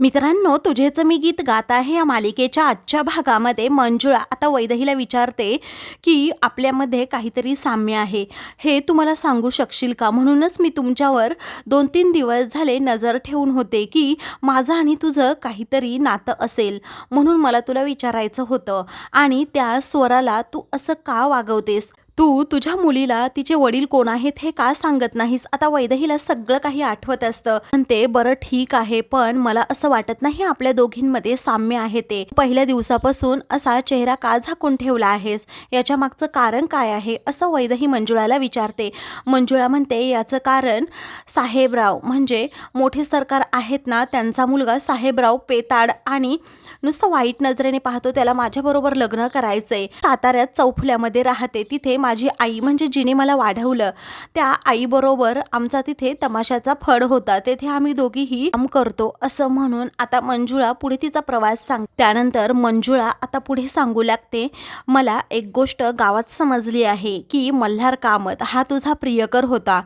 मित्रांनो तुझेच मी गीत गात आहे या मालिकेच्या आजच्या भागामध्ये मंजुळा आता वैदहीला विचारते की आपल्यामध्ये काहीतरी साम्य आहे. हे तुम्हाला सांगू शकशील का? म्हणूनच मी तुमच्यावर दोन तीन दिवस झाले नजर ठेवून होते की माझं आणि तुझं काहीतरी नातं असेल. म्हणून मला तुला विचारायचं होतं आणि त्या स्वराला तू असं का वागवतेस? तू तुझ्या मुलीला तिचे वडील कोण आहेत हे का सांगत नाहीस? आता वैदहीला सगळं काही आठवत असतं. म्हणते बरं ठीक आहे पण मला असं वाटत नाही आपल्या दोघींमध्ये साम्य आहे ते. पहिल्या दिवसापासून असा चेहरा का झाकून ठेवला आहेस? याच्या मागचं कारण काय आहे? असं वैदही मंजुळाला विचारते. मंजुळा म्हणते याचं कारण साहेबराव. म्हणजे मोठे सरकार आहेत ना त्यांचा मुलगा साहेबराव पेताड आणि नुसतं वाईट नजरेने पाहतो त्याला माझ्याबरोबर लग्न करायचंय. साताऱ्यात चौफुल्यामध्ये राहते तिथे माझी आई म्हणजे जिने मला वाढवलं त्या आईबरोबर आमचा तिथे तमाशाचा फड होता. तेथे आम्ही दोघीही काम करतो असं म्हणून आता मंजुळा पुढे तिचा प्रवास सांग त्यानंतर मंजुळा आता पुढे सांगू लागते मला एक गोष्ट गावात समजली आहे की मल्हार कामत हा तुझा प्रियकर होता.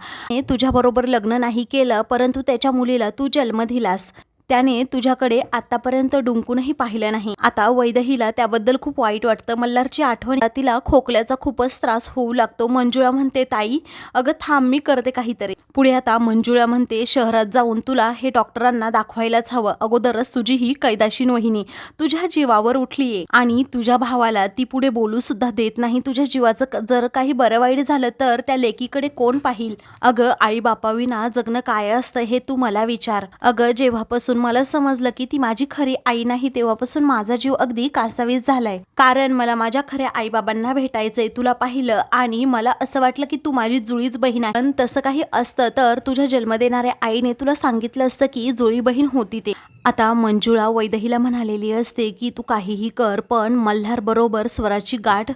तुझ्याबरोबर लग्न नाही केलं परंतु त्याच्या मुलीला तू जन्म दिलास. त्याने तुझ्याकडे आतापर्यंत डुंकूनही पाहिलं नाही. आता वैदहीला त्याबद्दल खूप वाईट वाटतं. मल्हारची आठवण तिला खोकल्याचा खूपच त्रास होऊ लागतो. मंजुळा म्हणते ताई अगं थांब मी करते काहीतरी. पुढे आता मंजुळा म्हणते शहरात जाऊन तुला हे डॉक्टरांना दाखवायलाच हवं. अगोदरच तुझी ही कैदाशीन वहिनी. तुझ्या जीवावर उठलीये आणि तुझ्या भावाला ती पुढे बोलू सुद्धा देत नाही. तुझ्या जीवाचं जर काही बरं वाईट झालं तर त्या लेकीकडे कोण पाहिल? अगं आई बापाविना जगणं काय असतं हे तू मला विचार. अगं जेव्हापासून मला समजलं की ती माझी खरी आई नाही तेव्हापासून माझा जीव अगदी कासावीस झालाय. कारण मला माझ्या खऱ्या आईबाबांना भेटायचंय तुला पाहिलं आणि मला असं वाटलं की तू माझी जुळीच बहीण आहे. पण तसं काही असतं तर तुझ्या जन्म देणाऱ्या आईने तुला सांगितलं असतं की जुळी बहीण होती ते. आता मंजुळा वैदहीला म्हणालेली असते की तू काहीही कर पण मल्हारबरोबर स्वराची गाठ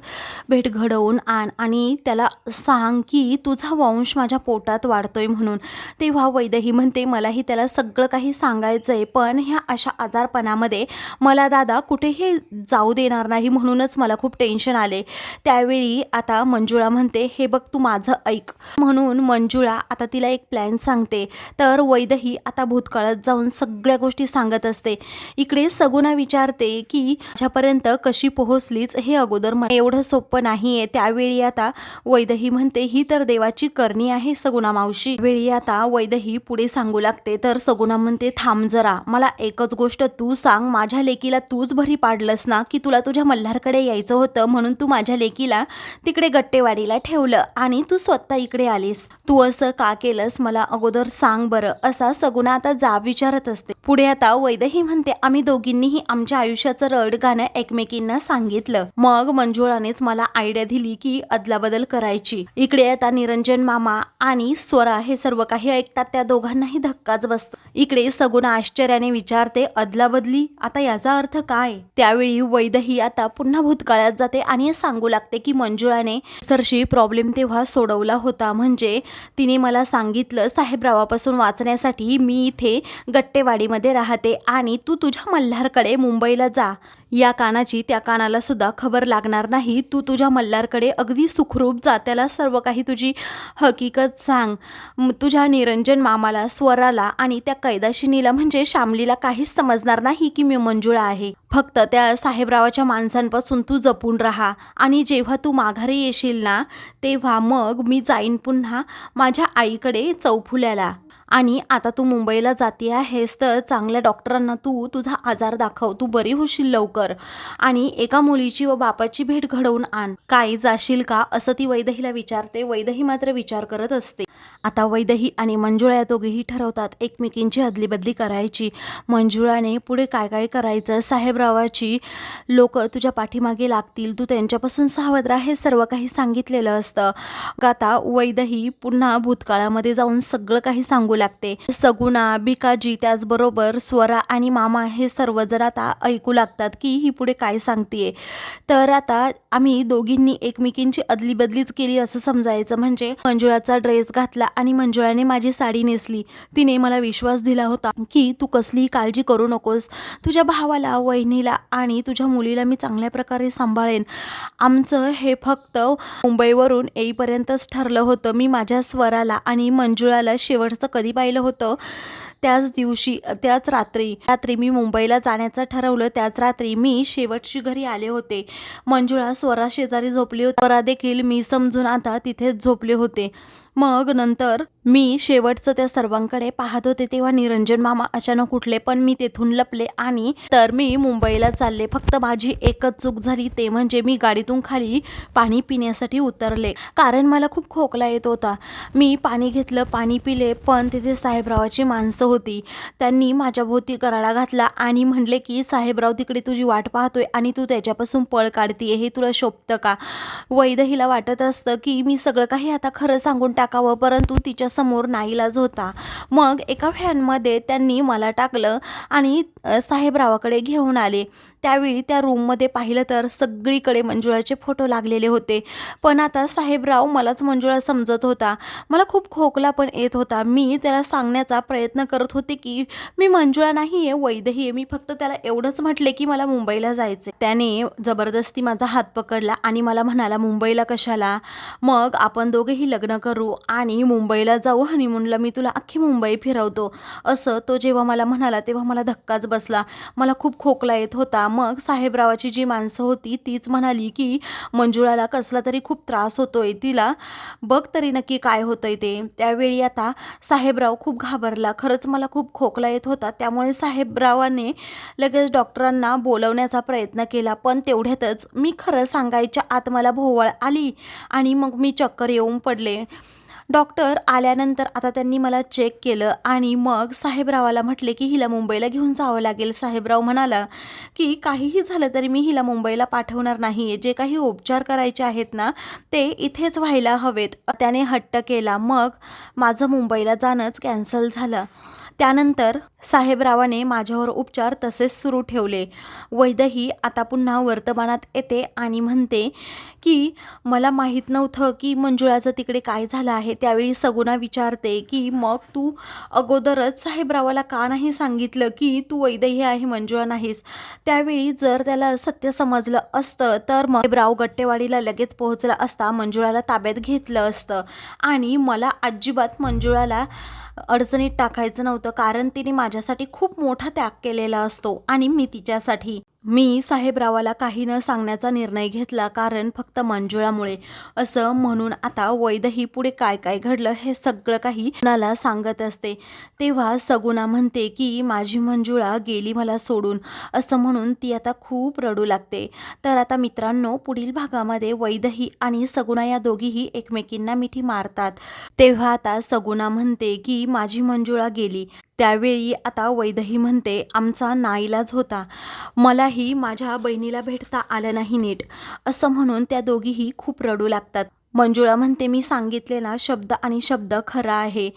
भेट घडवून आण आणि त्याला सांग की तुझा वंश माझ्या पोटात वाढतोय म्हणून तेव्हा वैदही म्हणते मलाही त्याला सगळं काही सांगायचं आहे पण ह्या अशा आजारपणामध्ये मला दादा कुठेही जाऊ देणार नाही म्हणूनच मला खूप टेन्शन आले. त्यावेळी आता मंजुळा म्हणते हे बघ तू माझं ऐक म्हणून मंजुळा आता तिला एक प्लॅन सांगते. तर वैदही आता भूतकाळात जाऊन सगळ्या गोष्टी सांग सांगत असते. इकडे सगुणा विचारते की माझ्यापर्यंत कशी पोहोचलीच हे अगोदर मला एवढं सोपं नाही आहे त्यावेळी आता वैदही म्हणते ही तर देवाची करणी आहे सगुणा मावशी. वेळी आता वैदही पुढे सांगू लागते. तर सगुणा म्हणते थांब जरा. मला एकच गोष्ट तू सांग. माझ्या लेकीला तूच भरी पाडलंस ना की तुला तुझ्या मल्हारकडे यायचं होतं म्हणून तू माझ्या लेकीला तिकडे गट्टेवाडीला ठेवलं आणि तू स्वतः इकडे आलीस. तू असं का केलंस? मला अगोदर सांग बरं. असा सगुणा आता जा विचारत असते. पुढे आता वैदही म्हणते आम्ही दोघींनीही आमच्या आयुष्याचं रड गाणं एकमेकींना सांगितलं. मग मंजुळानेच मला आयडिया दिली की अदलाबदल करायची. इकडे आता निरंजन मामा आणि स्वरा हे सर्व काही ऐकतात त्या दोघांनाही धक्काच बसतो. इकडे सगुण आश्चर्याने विचारते अदलाबदली? आता याचा अर्थ काय? त्यावेळी वैदही आता पुन्हा भूतकाळात जाते आणि सांगू लागते की मंजुळाने सरशी प्रॉब्लेम तेव्हा सोडवला होता. म्हणजे तिने मला सांगितलं साहेबरावापासून वाचण्यासाठी मी इथे गट्टेवाडीमध्ये राहते आणि तू तुझ्या मल्हारकडे मुंबईला जा. या कानाची त्या कानाला सुद्धा खबर लागणार नाही. तू तुझ्या मल्हारकडे अगदी सुखरूप जा. त्याला सर्व काही तुझी हकीकत सांग. तुझ्या निरंजन मामाला स्वराला आणि त्या कैदाशिनीला म्हणजे श्यामलीला काहीच समजणार नाही की मी मंजुळा आहे. फक्त त्या साहेबरावाच्या माणसांपासून तू जपून राहा आणि जेव्हा तू माघारी येशील ना तेव्हा मग मी जाईन पुन्हा माझ्या आईकडे चौफुल्याला. आणि आता तू मुंबईला जाते आहेस तर चांगल्या डॉक्टरांना तू तुझा आजार दाखव. तू बरी होशील लवकर. आणि एका मुलीची व बापाची भेट घडवून आण. काय जाशील का? असं ती वैदहीला विचारते. वैदही मात्र विचार करत असते. आता वैदही आणि मंजुळा या दोघेही ठरवतात एकमेकींची अदलीबदली करायची. मंजुळाने पुढे काय काय करायचं? साहेबरावाची लोक तुझ्या पाठीमागे लागतील. तू त्यांच्यापासून सावध हे सर्व काही सांगितलेलं असतं. आता वैदही पुन्हा भूतकाळामध्ये जाऊन सगळं काही सांगू लागते. सगुणा भिकाजी त्याचबरोबर स्वरा आणि मामा हे सर्वजण आता ऐकू लागतात की ही पुढे काय सांगतेय. तर आता आम्ही दोघींनी एकमेकींची अदली बदलीच केली असं समजायचं. म्हणजे मंजुळाचा ड्रेस घातला आणि मंजुळाने माझी साडी नेसली. तिने मला विश्वास दिला होता की तू कसलीही काळजी करू नकोस. तुझ्या भावाला वहिनीला आणि तुझ्या मुलीला मी चांगल्या प्रकारे सांभाळेन. आमचं हे फक्त मुंबईवरून येईपर्यंतच ठरलं होतं. मी माझ्या स्वराला आणि मंजुळाला शेवटचं कधी पाहिलं होतं? त्याच दिवशी त्याच रात्री रात्री मी मुंबईला जाण्याचं ठरवलं. त्याच रात्री मी शेवटची घरी आले होते. मंजुळा स्वरा शेजारी झोपली होती. स्वरा देखील मी समजून आता तिथेच झोपले होते. मग नंतर मी शेवटचं त्या सर्वांकडे पाहत होते तेव्हा निरंजन मामा अचानक उठले पण मी तेथून लपले आणि तर मी मुंबईला चालले. फक्त माझी एकच चूक झाली ते म्हणजे मी गाडीतून खाली पाणी पिण्यासाठी उतरले. कारण मला खूप खोकला येत होता. मी पाणी घेतलं पाणी पिले पण तिथे साहेबरावाची माणसं होती. त्यांनी माझ्याभोवती कराडा घातला आणि म्हणले की साहेबराव तिकडे तुझी वाट पाहतोय आणि तू त्याच्यापासून पळ काढतीये हे तुला शोभतं का? वैद हिला वाटत असतं की मी सगळं काही आता खरं सांगून टाकावं परंतु तिच्यासमोर नाईलाज होता. मग एका व्हॅनमध्ये त्यांनी मला टाकलं आणि साहेबरावाकडे घेऊन आले. त्यावेळी त्या रूममध्ये पाहिलं तर सगळीकडे मंजुळाचे फोटो लागलेले होते. पण आता साहेबराव मलाच मंजुळा समजत होता. मला खूप खोकला पण येत होता. मी त्याला सांगण्याचा प्रयत्न करत होते की मी मंजुळा नाही आहे वैदही आहे. मी फक्त त्याला एवढंच म्हटले की मला मुंबईला जायचं त्याने जबरदस्ती माझा हात पकडला आणि मला म्हणाला मुंबईला कशाला? मग आपण दोघेही लग्न करू आणि मुंबईला जाऊ. हनीमूनला मी तुला अख्खी मुंबई फिरवतो. असं तो जेव्हा मला म्हणाला तेव्हा मला धक्काच बसला. मला खूप खोकला येत होता. मग साहेबरावाची जी माणसं होती तीच म्हणाली की मंजुळाला कसला तरी खूप त्रास होतोय तिला बघ तरी नक्की काय होतंय ते. त्यावेळी आता साहेबराव खूप घाबरला. खरंच मला खूप खोकला येत होता. त्यामुळे साहेबरावाने लगेच डॉक्टरांना बोलवण्याचा प्रयत्न केला. पण तेवढ्यातच मी खरं सांगायच्या आत मला भोवळ आली आणि मग मी चक्कर येऊन पडले. डॉक्टर आल्यानंतर आता त्यांनी मला चेक केलं आणि मग साहेबरावाला म्हटले की हिला मुंबईला घेऊन जावं लागेल. साहेबराव म्हणाला की काहीही झालं तरी मी हिला मुंबईला पाठवणार नाही. आहे जे काही उपचार करायचे आहेत ना ते इथेच व्हायला हवेत. त्याने हट्ट केला. मग माझं मुंबईला जाणंच कॅन्सल झालं. त्यानंतर साहेबरावाने माझ्यावर उपचार तसेच सुरू ठेवले. वैदही आता पुन्हा वर्तमानात येते आणि म्हणते की मला माहीत नव्हतं की मंजुळाचं तिकडे काय झालं आहे. त्यावेळी सगुणा विचारते की मग तू अगोदरच साहेबरावाला का नाही सांगितलं की तू वैदही आहे मंजुळा नाहीस? त्यावेळी जर त्याला सत्य समजलं असतं तर मग साहेबराव गट्टेवाडीला लगेच पोहोचला असता मंजुळाला ताब्यात घेतलं असतं. आणि मला अजिबात मंजुळाला अडचणीत टाकायचं नव्हतं कारण तिने माझ्यासाठी खूप मोठा त्याग केलेला असतो आणि मी तिच्यासाठी. मी साहेबरावाला काही न सांगण्याचा निर्णय घेतला कारण फक्त मंजुळामुळे. असं म्हणून आता वैदही पुढे काय काय घडलं हे सगळं काही कुणाला सांगत असते. तेव्हा सगुणा म्हणते की माझी मंजुळा गेली मला सोडून. असं म्हणून ती आता खूप रडू लागते. तर आता मित्रांनो पुढील भागामध्ये वैदही आणि सगुणा या दोघीही एकमेकींना मिठी मारतात. तेव्हा आता सगुणा म्हणते की माझी मंजुळा गेली. त्यावेळी आता वैदही म्हणते आमचा नाईलाज होता. मलाही माझ्या बहिणीला भेटता आलं नाही नीट. असं म्हणून त्या दोघीही खूप रडू लागतात. मंजुळा म्हणते मी सांगितलेला शब्द आणि शब्द खरा आहे.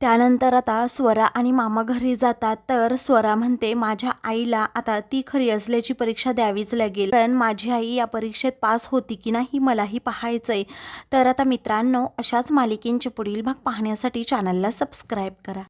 त्यानंतर आता स्वरा आणि मामा घरी जातात. तर स्वरा म्हणते माझ्या आईला आता ती खरी असल्याची परीक्षा द्यावीच लागेल. कारण माझी आई या परीक्षेत पास होती की नाही मलाही पाहायचं आहे तर आता मित्रांनो अशाच मालिकेंचे पुढील भाग पाहण्यासाठी चॅनलला सबस्क्राईब करा.